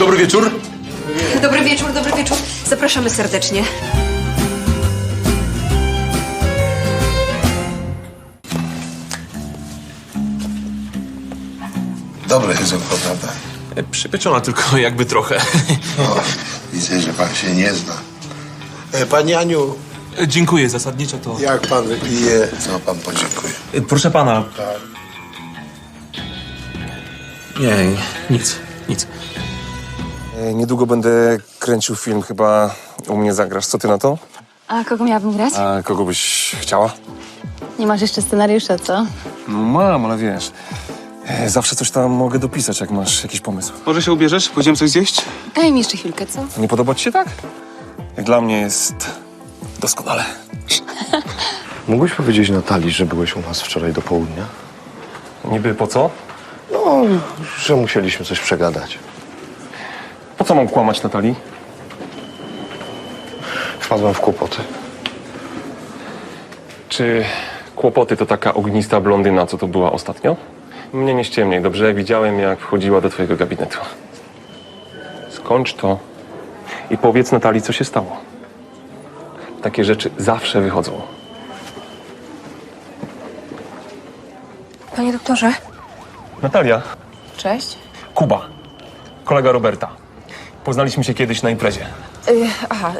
Dobry wieczór. Dobry wieczór, dobry wieczór. Zapraszamy serdecznie. Dobre jedzonko, prawda? E, Przypieczona tylko jakby trochę. O, widzę, że pan się nie zna. E, Pani Aniu, E, Dziękuję, zasadniczo to... jak pan wypije, to pan podziękuje. E, Proszę pana. Tak. Nie, nic, nic. E, Niedługo będę kręcił film, chyba u mnie zagrasz. Co ty na to? A kogo miałabym grać? A kogo byś chciała? Nie masz jeszcze scenariusza, co? No mam, ale wiesz, e, zawsze coś tam mogę dopisać, jak masz jakiś pomysł. Może się ubierzesz? Pójdziemy coś zjeść? Daj mi jeszcze chwilkę, co? Nie podoba ci się tak? Jak dla mnie jest doskonale. Mógłbyś powiedzieć Natalii, że byłeś u nas wczoraj do południa? Niby po co? No, że musieliśmy coś przegadać. Co mam kłamać Natalii? Wpadłem w kłopoty. Czy kłopoty to taka ognista blondyna, co to była ostatnio? Mnie nie ściemniej, dobrze? Widziałem, jak wchodziła do twojego gabinetu. Skończ to i powiedz Natalii, co się stało. Takie rzeczy zawsze wychodzą. Panie doktorze. Natalia, Cześć. Kuba, kolega Roberta. Poznaliśmy się kiedyś na imprezie. Y, aha,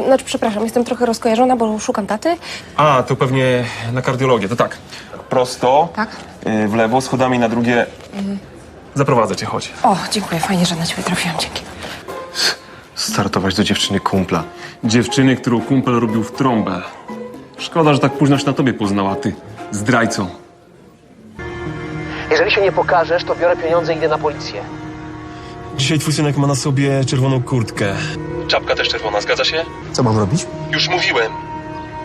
y, znaczy przepraszam, jestem trochę rozkojarzona, bo szukam taty. A, to pewnie na kardiologię, to tak. Prosto, Tak? y, w lewo, schodami na drugie. Zaprowadzę cię, chodź. O, dziękuję, fajnie, że na ciebie trafiłam, dzięki. Startować do dziewczyny kumpla. Dziewczyny, którą kumpel robił w trąbę. Szkoda, że tak późno się na tobie poznała, ty zdrajco. Jeżeli się nie pokażesz, to biorę pieniądze i idę na policję. Dzisiaj twój synek ma na sobie czerwoną kurtkę. Czapka też czerwona, zgadza się? Co mam robić? Już mówiłem.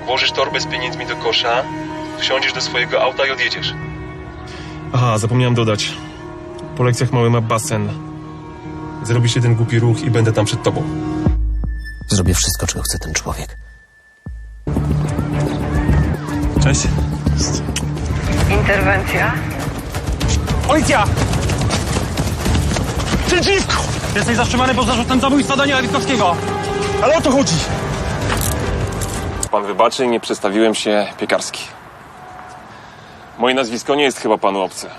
Włożysz torbę z pieniędzmi do kosza, wsiądziesz do swojego auta i odjedziesz. Aha, zapomniałem dodać. Po lekcjach mały ma basen. Zrobisz jeden głupi ruch i będę tam przed tobą. Zrobię wszystko, czego chce ten człowiek. Cześć. Policja! Przeciwko! Jesteś zatrzymany pod zarzutem zabójstwa Daniela Witkowskiego. Ale o to chodzi! Pan wybaczy, nie przedstawiłem się piekarski. Moje nazwisko nie jest chyba panu obce.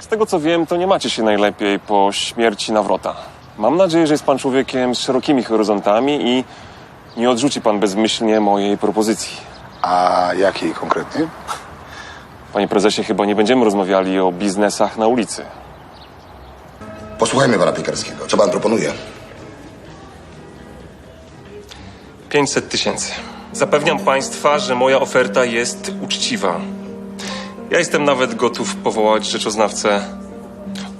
Z tego co wiem, to nie macie się najlepiej po śmierci Nawrota. Mam nadzieję, że jest pan człowiekiem z szerokimi horyzontami i nie odrzuci pan bezmyślnie mojej propozycji. A jakiej konkretnie? Panie prezesie, chyba nie będziemy rozmawiali o biznesach na ulicy. Posłuchajmy pana Piekarskiego. Co pan proponuje? 500 tysięcy. Zapewniam państwa, że moja oferta jest uczciwa. Ja jestem nawet gotów powołać rzeczoznawcę,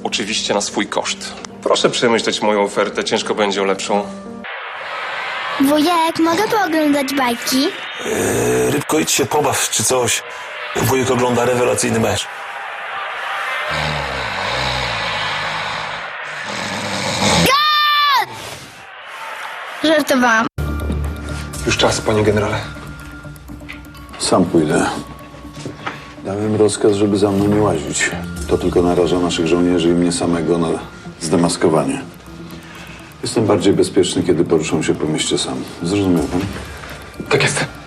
oczywiście na swój koszt. Proszę przemyśleć moją ofertę, ciężko będzie o lepszą. Wujek, mogę pooglądać bajki? Rybko, idź się pobaw czy coś. Wujek ogląda rewelacyjny mecz. Żartowałam. Już czas, panie generale. Sam pójdę. Dałem rozkaz, żeby za mną nie łazić. To tylko naraża naszych żołnierzy i mnie samego na zdemaskowanie. Jestem bardziej bezpieczny, kiedy poruszam się po mieście sam. Zrozumiał pan? Tak jest.